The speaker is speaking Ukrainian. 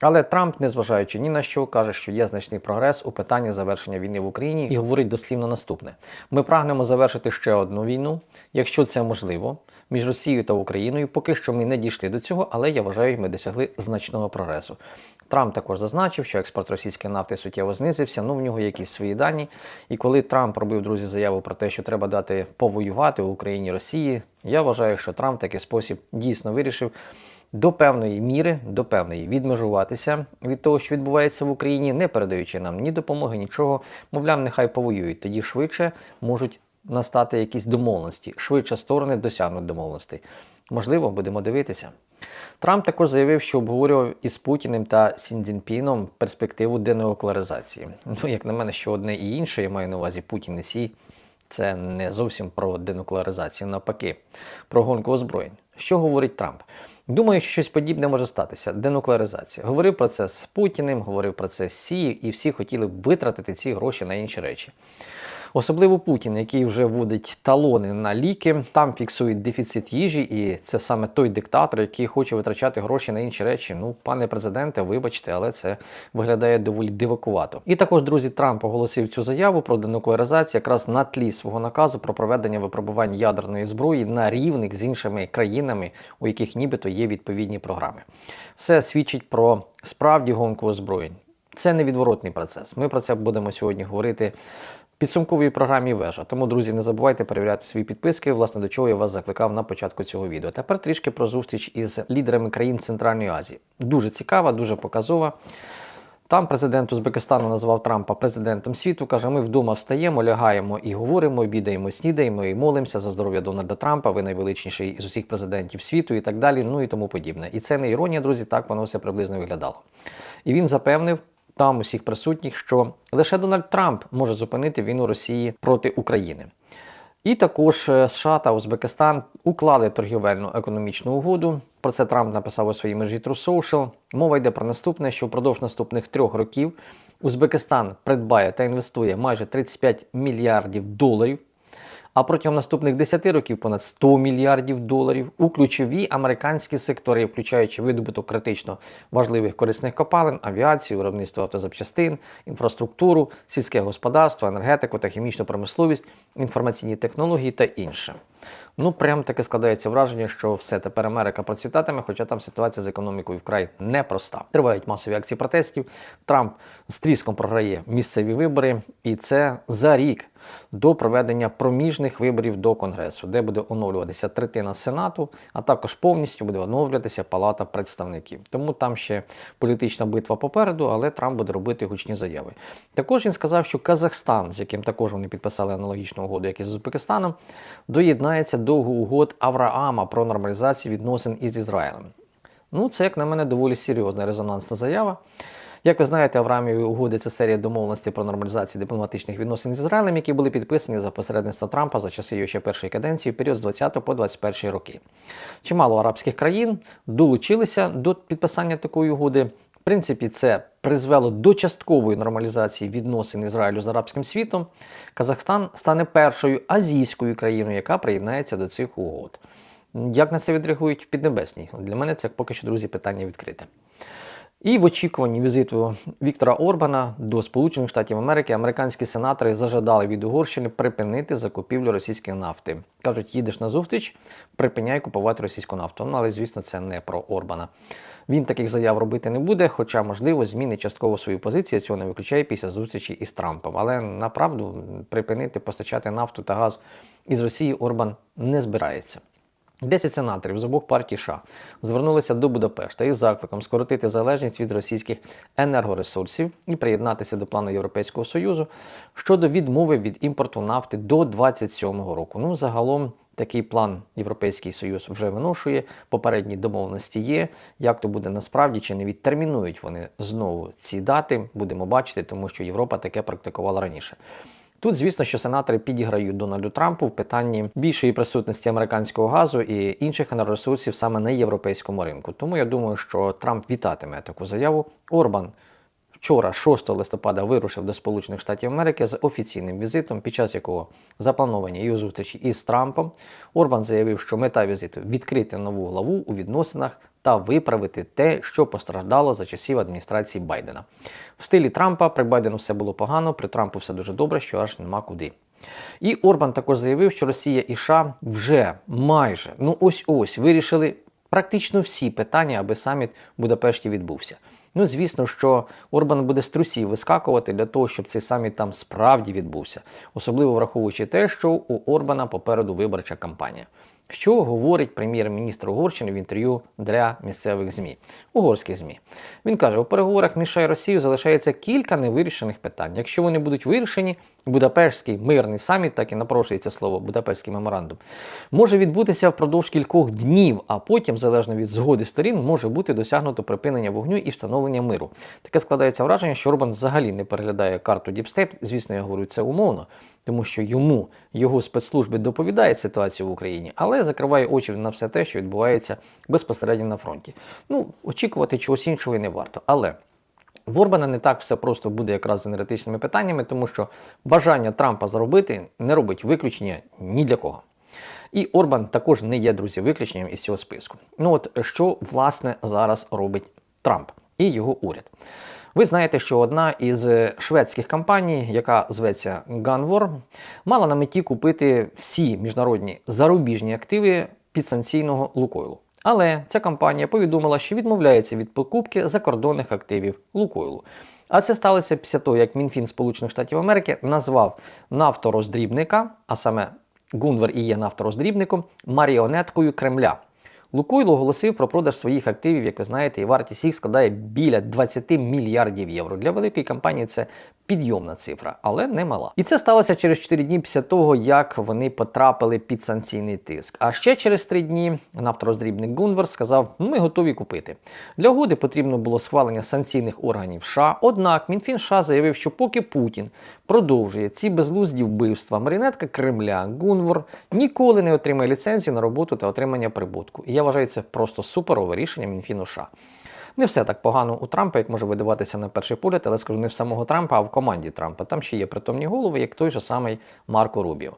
Але Трамп, незважаючи ні на що, каже, що є значний прогрес у питанні завершення війни в Україні і говорить дослівно наступне: ми прагнемо завершити ще одну війну, якщо це можливо, між Росією та Україною. Поки що ми не дійшли до цього, але я вважаю, ми досягли значного прогресу. Трамп також зазначив, що експорт російської нафти суттєво знизився. Ну в нього якісь свої дані. І коли Трамп робив друзі заяву про те, що треба дати повоювати в Україні Росії, я вважаю, що Трамп такий спосіб дійсно вирішив до певної міри, до певної відмежуватися від того, що відбувається в Україні, не передаючи нам ні допомоги, нічого. Мовляв, нехай повоюють. Тоді швидше можуть настати якісь домовленості, швидше сторони досягнуть домовленостей. Можливо, будемо дивитися. Трамп також заявив, що обговорював із Путіним та Сіндзінпіном перспективу денуклеаризації. Ну, як на мене, що одне і інше, я маю на увазі Путін і Сі, це не зовсім про денуклеаризацію, навпаки, про гонку озброєнь. Що говорить Трамп? Думаю, що щось подібне може статися. Денуклеаризація. Говорив про це з Путіним, говорив про це з Сі, і всі хотіли витратити ці гроші на інші речі. Особливо Путін, який вже вводить талони на ліки, там фіксують дефіцит їжі, і це саме той диктатор, який хоче витрачати гроші на інші речі. Ну, пане президенте, вибачте, але це виглядає доволі дивакувато. І також, друзі, Трамп оголосив цю заяву про денуклеаризацію якраз на тлі свого наказу про проведення випробувань ядерної зброї на рівних з іншими країнами, у яких нібито є відповідні програми. Все свідчить про справді гонку озброєнь. Це невідворотний процес. Ми про це будемо сьогодні говорити підсумковій програмі вежа. Тому, друзі, не забувайте перевіряти свої підписки, власне, до чого я вас закликав на початку цього відео. Тепер трішки про зустріч із лідерами країн Центральної Азії. Дуже цікава, дуже показова. Там президент Узбекистану назвав Трампа президентом світу. Каже, ми вдома встаємо, лягаємо і говоримо, обідаємо, снідаємо і молимося за здоров'я Дональда Трампа. Ви найвеличніший із усіх президентів світу і так далі. Ну і тому подібне. І це не іронія, друзі. Так воно все приблизно виглядало. І він запевнив там усіх присутніх, що лише Дональд Трамп може зупинити війну Росії проти України. І також е, США та Узбекистан уклали торгівельну економічну угоду. Про це Трамп написав у своїй мережі True Social. Мова йде про наступне, що впродовж наступних трьох років Узбекистан придбає та інвестує майже 35 мільярдів доларів. А протягом наступних 10 років понад 100 мільярдів доларів у ключові американські сектори, включаючи видобуток критично важливих корисних копалин, авіацію, виробництво автозапчастин, інфраструктуру, сільське господарство, енергетику та хімічну промисловість, інформаційні технології та інше. Ну, прям таке складається враження, що все тепер Америка процвітатиме, хоча там ситуація з економікою вкрай непроста. Тривають масові акції протестів. Трамп з тріском програє місцеві вибори, і це за рік до проведення проміжних виборів до Конгресу, де буде оновлюватися третина Сенату, а також повністю буде оновлюватися Палата представників. Тому там ще політична битва попереду, але Трамп буде робити гучні заяви. Також він сказав, що Казахстан, з яким також вони підписали аналогічну угоду, як і з Узбекистаном, доєднається до угод Авраама про нормалізацію відносин із Ізраїлем. Ну, це, як на мене, доволі серйозна резонансна заява. Як ви знаєте, Аврааміві угоди це серія домовленостей про нормалізацію дипломатичних відносин з Ізраїлем, які були підписані за посередництва Трампа за часи його ще першої каденції, в період з 20 по 21 роки. Чимало арабських країн долучилися до підписання такої угоди. Принципі, це призвело до часткової нормалізації відносин Ізраїлю з арабським світом. Казахстан стане першою азійською країною, яка приєднається до цих угод. Як на це відреагують в Піднебесній? Для мене це поки що, друзі, питання відкрите. І в очікуванні візиту Віктора Орбана до Сполучених Штатів Америки американські сенатори зажадали від Угорщини припинити закупівлю російської нафти. Кажуть, їдеш на зустріч, припиняй купувати російську нафту. Ну але звісно, це не про Орбана. Він таких заяв робити не буде, хоча, можливо, змінить частково свою позицію. Цього не виключає після зустрічі із Трампом. Але направду припинити постачати нафту та газ із Росії Орбан не збирається. 10 сенаторів з обох партій США звернулися до Будапешта із закликом скоротити залежність від російських енергоресурсів і приєднатися до плану Європейського Союзу щодо відмови від імпорту нафти до 2027 року. Ну, загалом. Такий план Європейський Союз вже виношує, попередні домовленості є. Як то буде насправді, чи не відтермінують вони знову ці дати, будемо бачити, тому що Європа таке практикувала раніше. Тут, звісно, що сенатори підіграють Дональду Трампу в питанні більшої присутності американського газу і інших енергоресурсів саме на європейському ринку. Тому я думаю, що Трамп вітатиме таку заяву. Орбан вчора, 6 листопада, вирушив до Сполучених Штатів Америки з офіційним візитом, під час якого заплановані його зустрічі із Трампом. Орбан заявив, що мета візиту відкрити нову главу у відносинах та виправити те, що постраждало за часів адміністрації Байдена. В стилі Трампа при Байдену все було погано, при Трампу все дуже добре, що аж нема куди. І Орбан також заявив, що Росія і США вже майже ну ось ось вирішили практично всі питання, аби саміт Будапешті відбувся. Ну, звісно, що Орбан буде з трусів вискакувати для того, щоб цей саміт там справді відбувся, особливо враховуючи те, що у Орбана попереду виборча кампанія. Що говорить прем'єр-міністр Угорщини в інтерв'ю для місцевих ЗМІ, угорських ЗМІ? Він каже: у переговорах між і Росією залишається кілька невирішених питань. Якщо вони будуть вирішені, Будапештський мирний саміт, так і напрошується слово Будапештський меморандум, може відбутися впродовж кількох днів, а потім, залежно від згоди сторін, може бути досягнуто припинення вогню і встановлення миру. Таке складається враження, що Орбан взагалі не переглядає карту Діпстеп. Звісно, я говорю це умовно, тому що йому його спецслужби доповідають ситуацію в Україні, але закриває очі на все те, що відбувається безпосередньо на фронті. Ну, очікувати чогось іншого і не варто. Але в Орбана не так все просто буде якраз з енергетичними питаннями, тому що бажання Трампа заробити не робить виключення ні для кого. І Орбан також не є, друзі, виключенням із цього списку. Ну от що власне зараз робить Трамп і його уряд. Ви знаєте, що одна із шведських компаній, яка зветься Gunvor, мала на меті купити всі міжнародні зарубіжні активи підсанкційного Лукойлу. Але ця компанія повідомила, що відмовляється від покупки закордонних активів Лукойлу. А це сталося після того, як Мінфін Сполучених Штатів Америки назвав нафтороздрібника, а саме Гунвер і є нафтороздрібником, маріонеткою Кремля. Лукойл оголосив про продаж своїх активів, як ви знаєте, і вартість їх складає біля 20 мільярдів євро. Для великої компанії це підйомна цифра, але не мала. І це сталося через 4 дні після того, як вони потрапили під санкційний тиск. А ще через 3 дні нафтороздрібник Гунвер сказав: ми готові купити. Для угоди потрібно було схвалення санкційних органів США. Однак Мінфін США заявив, що поки Путін продовжує ці безглузді вбивства, марінетка Кремля Гунвор ніколи не отримає ліцензію на роботу та отримання прибутку. І я вважаю це просто суперове рішення Мінфіну США. Не все так погано у Трампа, як може видаватися на перший погляд, але скажу не в самого Трампа, а в команді Трампа. Там ще є притомні голови, як той же самий Марко Рубіо.